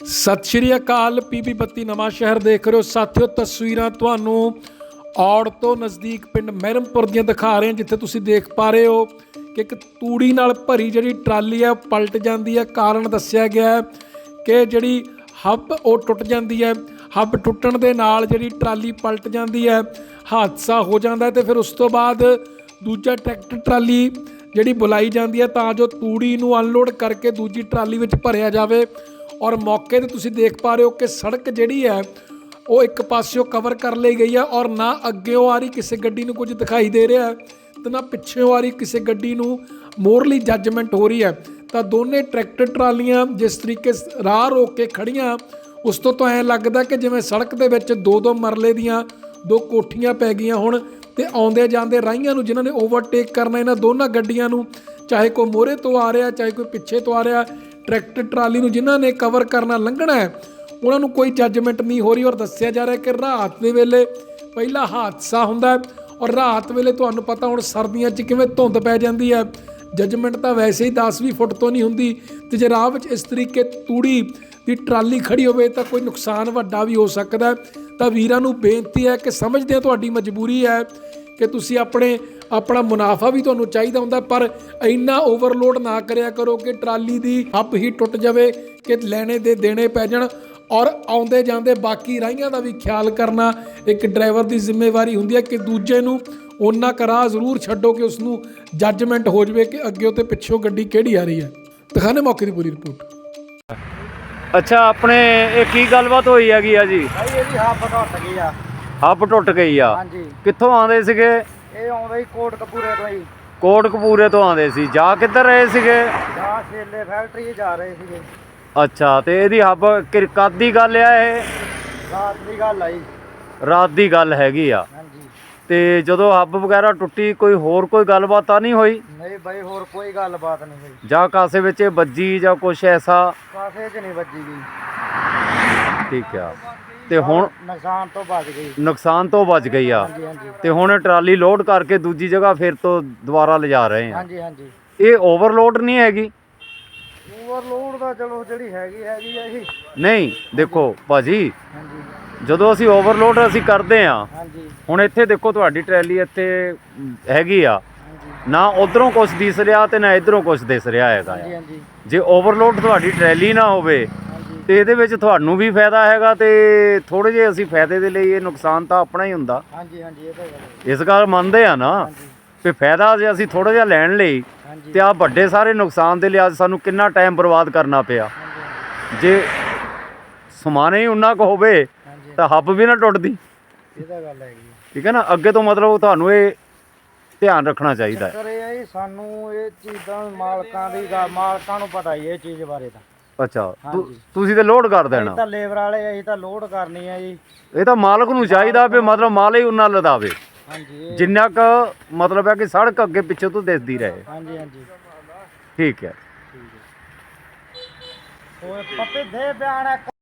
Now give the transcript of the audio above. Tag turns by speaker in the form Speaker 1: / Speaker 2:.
Speaker 1: ਸਤਿ ਸ਼੍ਰੀ ਅਕਾਲ, ਪੀਪੀ ਬੱਤੀ ਨਵਾਂ ਸ਼ਹਿਰ ਦੇਖ ਰਹੇ ਹੋ। ਸਾਥਿਓ, ਤਸਵੀਰਾਂ ਤੁਹਾਨੂੰ ਔੜ ਤੋਂ ਨਜ਼ਦੀਕ ਪਿੰਡ ਮਹਿਰਮਪੁਰ ਦੀਆਂ ਦਿਖਾ ਰਹੇ ਹਾਂ, ਜਿੱਥੇ ਤੁਸੀਂ ਦੇਖ ਪਾ ਰਹੇ ਹੋ ਕਿ ਇੱਕ ਤੂੜੀ ਨਾਲ ਭਰੀ ਜਿਹੜੀ ਟਰਾਲੀ ਹੈ, ਉਹ ਪਲਟ ਜਾਂਦੀ ਹੈ। ਕਾਰਨ ਦੱਸਿਆ ਗਿਆ ਹੈ ਕਿ ਜਿਹੜੀ ਹੱਬ, ਉਹ ਟੁੱਟ ਜਾਂਦੀ ਹੈ। ਹੱਬ ਟੁੱਟਣ ਦੇ ਨਾਲ ਜਿਹੜੀ ਟਰਾਲੀ ਪਲਟ ਜਾਂਦੀ ਹੈ, ਹਾਦਸਾ ਹੋ ਜਾਂਦਾ ਹੈ ਤੇ ਫਿਰ ਉਸ ਤੋਂ ਬਾਅਦ ਦੂਜਾ ਟਰੈਕਟਰ ਟਰਾਲੀ ਜਿਹੜੀ ਬੁਲਾਈ ਜਾਂਦੀ ਹੈ, ਤਾਂ ਜੋ ਤੂੜੀ ਨੂੰ ਅਨਲੋਡ ਕਰਕੇ ਦੂਜੀ ਟਰਾਲੀ ਵਿੱਚ ਭਰਿਆ ਜਾਵੇ। ਔਰ ਮੌਕੇ ਤੇ ਤੁਸੀਂ ਦੇਖ ਪਾ ਰਹੇ ਹੋ ਕਿ ਸੜਕ ਜਿਹੜੀ ਹੈ, ਉਹ ਇੱਕ ਪਾਸਿਓਂ ਕਵਰ ਕਰ ਲਈ ਗਈ ਹੈ ਔਰ ਨਾ ਅੱਗੇੋਂ ਆ ਰਹੀ ਕਿਸੇ ਗੱਡੀ ਨੂੰ ਕੁਝ ਦਿਖਾਈ ਦੇ ਰਿਹਾ ਹੈ ਤੇ ਨਾ ਪਿੱਛੇੋਂ ਆ ਰਹੀ ਕਿਸੇ ਗੱਡੀ ਨੂੰ ਮੋਰਲੀ ਜੱਜਮੈਂਟ ਹੋ ਰਹੀ ਹੈ। ਤਾਂ ਦੋਨੇ ਟਰੈਕਟਰ ਟਰਾਲੀਆਂ ਜਿਸ ਤਰੀਕੇ ਰਾਹ ਰੋਕ ਕੇ ਖੜੀਆਂ ਉਸ ਤੋਂ ਤਾਂ ਐਂ ਲੱਗਦਾ ਕਿ ਜਿਵੇਂ ਸੜਕ ਦੇ ਵਿੱਚ ਦੋ ਦੋ ਮਰਲੇ ਦੀਆਂ ਦੋ ਕੋਠੀਆਂ ਪੈ ਗਈਆਂ ਹੁਣ ਤੇ ਆਉਂਦੇ ਜਾਂਦੇ ਰਾਹੀਆਂ ਨੂੰ ਜਿਨ੍ਹਾਂ ਨੇ ਓਵਰਟੇਕ ਕਰਨਾ ਇਹਨਾਂ ਦੋਨਾਂ ਗੱਡੀਆਂ ਨੂੰ, ਚਾਹੇ ਕੋਈ ਮੋਹਰੇ ਤੋਂ ਆ ਰਿਹਾ, ਚਾਹੇ ਕੋਈ ਪਿੱਛੇ ਤੋਂ ਆ ਰਿਹਾ ਟਰੈਕਟਰ ਟਰਾਲੀ ਨੂੰ ਜਿਨ੍ਹਾਂ ਨੇ ਕਵਰ ਕਰਨਾ, ਲੰਘਣਾ ਹੈ, ਉਹਨਾਂ ਨੂੰ ਕੋਈ ਜੱਜਮੈਂਟ ਨਹੀਂ ਹੋ ਰਹੀ ਔਰ ਦੱਸਿਆ ਜਾ ਰਿਹਾ ਕਿ ਰਾਤ ਦੇ ਵੇਲੇ ਪਹਿਲਾ ਹਾਦਸਾ ਹੁੰਦਾ ਹੈ ਔਰ ਰਾਤ ਵੇਲੇ ਤੁਹਾਨੂੰ ਪਤਾ ਹੁਣ ਸਰਦੀਆਂ 'ਚ ਕਿਵੇਂ ਧੁੰਦ ਪੈ ਜਾਂਦੀ ਹੈ। ਜੱਜਮੈਂਟ ਤਾਂ ਵੈਸੇ ਹੀ 10-20 ਫੁੱਟ ਤੋਂ ਨਹੀਂ ਹੁੰਦੀ ਤੇ ਜੇ ਰਾਹ ਵਿੱਚ ਇਸ ਤਰੀਕੇ ਤੂੜੀ ਦੀ ਟਰਾਲੀ ਖੜੀ ਹੋਵੇ ਤਾਂ ਕੋਈ ਨੁਕਸਾਨ ਵੱਡਾ ਵੀ ਹੋ ਸਕਦਾ ਤਾਂ ਵੀਰਾਂ ਨੂੰ ਬੇਨਤੀ ਹੈ ਕਿ ਸਮਝਦੇ ਹਾਂ ਤੁਹਾਡੀ ਮਜਬੂਰੀ ਹੈ ਕਿ ਤੁਸੀਂ ਆਪਣੇ ਆਪਣਾ ਮੁਨਾਫਾ ਵੀ ਤੁਹਾਨੂੰ ਚਾਹੀਦਾ ਹੁੰਦਾ ਪਰ ਇੰਨਾ ਓਵਰਲੋਡ ਨਾ ਕਰਿਆ ਕਰੋ ਕਿ ਟਰਾਲੀ ਦੀ ਹੱਬ ਹੀ ਟੁੱਟ ਜਾਵੇ ਕਿ ਲੈਣੇ ਦੇ ਦੇਣੇ ਪੈ ਜਾਣ ਔਰ ਆਉਂਦੇ ਜਾਂਦੇ ਬਾਕੀ ਰਾਹੀਆਂ ਦਾ ਵੀ ਖਿਆਲ ਕਰਨਾ ਇੱਕ ਡਰਾਈਵਰ ਦੀ ਜ਼ਿੰਮੇਵਾਰੀ ਹੁੰਦੀ ਹੈ ਕਿ ਦੂਜੇ ਨੂੰ ਉਹਨਾਂ ਕਰਾ ਜ਼ਰੂਰ ਛੱਡੋ ਕਿ ਉਸ ਨੂੰ ਜੱਜਮੈਂਟ ਹੋ ਜਾਵੇ ਕਿ ਅੱਗੇ ਤੇ ਪਿੱਛੋਂ ਗੱਡੀ ਕਿਹੜੀ ਆ ਰਹੀ ਹੈ। ਦਿਖਾਣੇ ਮੌਕੇ ਦੀ ਪੂਰੀ ਰਿਪੋਰਟ।
Speaker 2: ਅੱਛਾ ਆਪਣੇ ਇਹ ਕੀ ਗੱਲਬਾਤ ਹੋਈ ਹੈਗੀ ਆ ਜੀ?
Speaker 3: ਭਾਈ ਇਹਦੀ ਹੱਬ ਟੁੱਟ ਗਈ ਆ।
Speaker 2: ਹੱਬ ਟੁੱਟ ਗਈ ਆ।
Speaker 3: ਹਾਂਜੀ।
Speaker 2: ਕਿੱਥੋਂ ਆਉਂਦੇ ਸੀਗੇ?
Speaker 3: ਇਹ ਆਉਂਦਾ ਹੀ ਕੋਟ ਕਪੂਰੇ ਤੋਂ ਹੀ
Speaker 2: ਕੋਟ ਕਪੂਰੇ ਤੋਂ ਆਉਂਦੇ ਸੀ। ਜਾ ਕਿੱਧਰ ਰਹੇ ਸੀਗੇ?
Speaker 3: ਜਾ ਛੇਲੇ ਫੈਕਟਰੀ ਜਾ ਰਹੇ ਸੀਗੇ।
Speaker 2: ਅੱਛਾ ਤੇ ਇਹਦੀ ਹੱਬ ਕਿ- ਕਦ ਦੀ ਗੱਲ ਆ ਇਹ?
Speaker 3: ਰਾਤ ਦੀ ਗੱਲ ਆਈ
Speaker 2: ਰਾਤ ਦੀ ਗੱਲ ਹੈਗੀ ਆ।
Speaker 3: ਹਾਂਜੀ।
Speaker 2: ਤੇ ਜਦੋਂ ਹੱਬ ਵਗੈਰਾ ਟੁੱਟੀ ਕੋਈ ਹੋਰ ਕੋਈ ਗੱਲਬਾਤ ਤਾਂ ਨਹੀਂ ਹੋਈ?
Speaker 3: ਨਹੀਂ ਬਾਈ ਹੋਰ ਕੋਈ ਗੱਲਬਾਤ ਨਹੀਂ ਹੋਈ।
Speaker 2: ਜਾਂ ਕਾਸੇ ਵਿੱਚ ਇਹ ਵੱਜੀ ਜਾਂ ਕੁਛ ਐਸਾ?
Speaker 3: ਕਾਸੇ 'ਚ ਨਹੀਂ ਵੱਜੀ ਗਈ
Speaker 2: ਠੀਕ ਆ। ਤੇ ਹੁਣ
Speaker 3: ਨੁਕਸਾਨ ਤੋਂ ਬਚ ਗਈ।
Speaker 2: ਨੁਕਸਾਨ ਤੋਂ ਬਚ ਗਈ ਆ।
Speaker 3: ਹਾਂਜੀ ਹਾਂਜੀ।
Speaker 2: ਤੇ ਹੁਣ ਟਰਾਲੀ ਲੋਡ ਕਰਕੇ ਦੂਜੀ ਜਗ੍ਹਾ ਫਿਰ ਤੋਂ ਦੁਬਾਰਾ ਲਿਜਾ ਰਹੇ ਆ।
Speaker 3: ਹਾਂਜੀ ਹਾਂਜੀ।
Speaker 2: ਇਹ ਓਵਰਲੋਡ ਨਹੀਂ ਹੈਗੀ?
Speaker 3: ਓਵਰਲੋਡ ਦਾ ਚਲੋ ਜਿਹੜੀ ਹੈਗੀ ਹੈਗੀ ਆ ਇਹ।
Speaker 2: ਨਹੀਂ ਦੇਖੋ ਭਾਜੀ
Speaker 3: ਹਾਂਜੀ।
Speaker 2: ਜਦੋਂ ਅਸੀਂ ਓਵਰਲੋਡ ਅਸੀਂ ਕਰਦੇ ਆ
Speaker 3: ਹਾਂਜੀ।
Speaker 2: ਹੁਣ ਇੱਥੇ ਦੇਖੋ ਤੁਹਾਡੀ ਟਰੈਲੀ ਇੱਥੇ ਹੈਗੀ ਆ। ਨਾ ਉਧਰੋਂ ਕੁਝ ਦਿਸ ਰਿਹਾ ਤੇ ਨਾ ਇਧਰੋਂ ਕੁਝ ਦਿਸ ਰਿਹਾ ਹੈਗਾ
Speaker 3: ਹਾਂਜੀ
Speaker 2: ਆ।
Speaker 3: ਹਾਂਜੀ।
Speaker 2: ਜੇ ਓਵਰਲੋਡ ਤੁਹਾਡੀ ਟਰੈਲੀ ਨਾ ਹੋਵੇ ਤੇ ਇਹਦੇ ਵਿੱਚ ਤੁਹਾਨੂੰ ਵੀ ਫਾਇਦਾ ਹੈਗਾ ਤੇ ਥੋੜੇ ਜੇ ਅਸੀਂ ਫਾਇਦੇ ਦੇ ਲਈ ਇਹ ਨੁਕਸਾਨ ਤਾਂ ਆਪਣਾ ਹੀ ਹੁੰਦਾ।
Speaker 3: ਹਾਂਜੀ ਹਾਂਜੀ ਇਹ ਤਾਂ ਗੱਲ ਹੈ।
Speaker 2: ਇਸ ਗੱਲ ਮੰਨਦੇ ਆ ਨਾ ਵੀ ਫਾਇਦਾ ਜੇ ਅਸੀਂ ਥੋੜਾ ਜਿਹਾ ਲੈਣ ਲਈ
Speaker 3: ਹਾਂਜੀ।
Speaker 2: ਤੇ ਆ ਵੱਡੇ ਸਾਰੇ ਨੁਕਸਾਨ ਦੇ ਲਈ ਅੱਜ ਸਾਨੂੰ ਕਿੰਨਾ ਟਾਈਮ ਬਰਬਾਦ ਕਰਨਾ ਪਿਆ। ਜੇ ਸਮਾਨੇ ਹੀ ਉਨਾ ਕੁ ਹੋਵੇ
Speaker 3: ਹਾਂਜੀ।
Speaker 2: ਤਾਂ ਹੱਬ ਵੀ ਨਾ ਟੁੱਟਦੀ।
Speaker 3: ਇਹ ਤਾਂ ਗੱਲ ਹੈਗੀ।
Speaker 2: ਠੀਕ ਹੈ ਨਾ? ਅੱਗੇ ਤੋਂ ਮਤਲਬ ਤੁਹਾਨੂੰ ਇਹ ਧਿਆਨ ਰੱਖਣਾ ਚਾਹੀਦਾ ਹੈ।
Speaker 3: ਚੱਕਰ ਇਹ ਹੈ ਜੀ, ਸਾਨੂੰ ਇਹ ਚੀਜ਼ਾਂ ਮਾਲਕਾਂ ਦੀ ਗੱਲ ਮਾਲਕਾਂ ਨੂੰ ਪਤਾ ਹੀ ਇਹ ਚੀਜ਼ ਬਾਰੇ ਤਾਂ।
Speaker 2: ਅੱਛਾ ਤੁ-
Speaker 3: ਹਾਂਜੀ।
Speaker 2: ਤੁਸੀਂ ਤੇ ਲੋਡ ਕਰ
Speaker 3: ਅਸੀਂ
Speaker 2: ਦੇਣਾ।
Speaker 3: ਤਾਂ ਲੇਬਰ ਵਾਲੇ ਅਸੀਂ ਤਾਂ ਲੋਡ ਕਰਨੀ ਹੈ ਜੀ।
Speaker 2: ਇਹ ਤਾਂ ਮਾਲਕ ਨੂੰ ਚਾਹੀਦਾ ਵੀ ਮਤਲਬ ਮਾਲ ਹੀ ਉਹਨਾਂ ਲਦਾਵੇ।
Speaker 3: ਹਾਂਜੀ ਇਹ-
Speaker 2: ਜਿੰਨਾ ਕ ਮਤਲਬ ਹੈ ਕਿ ਸੜਕ ਅੱਗੇ ਪਿੱਛੇ ਤੋਂ ਦਿਸਦੀ ਰਹੇ।
Speaker 3: ਹਾਂਜੀ ਹਾਂਜੀ।
Speaker 2: ਠੀਕ ਹੈ।
Speaker 3: ਹੋਰ ਪੱਪੇ ਦੇ ਬਿਆਨ ਹੈ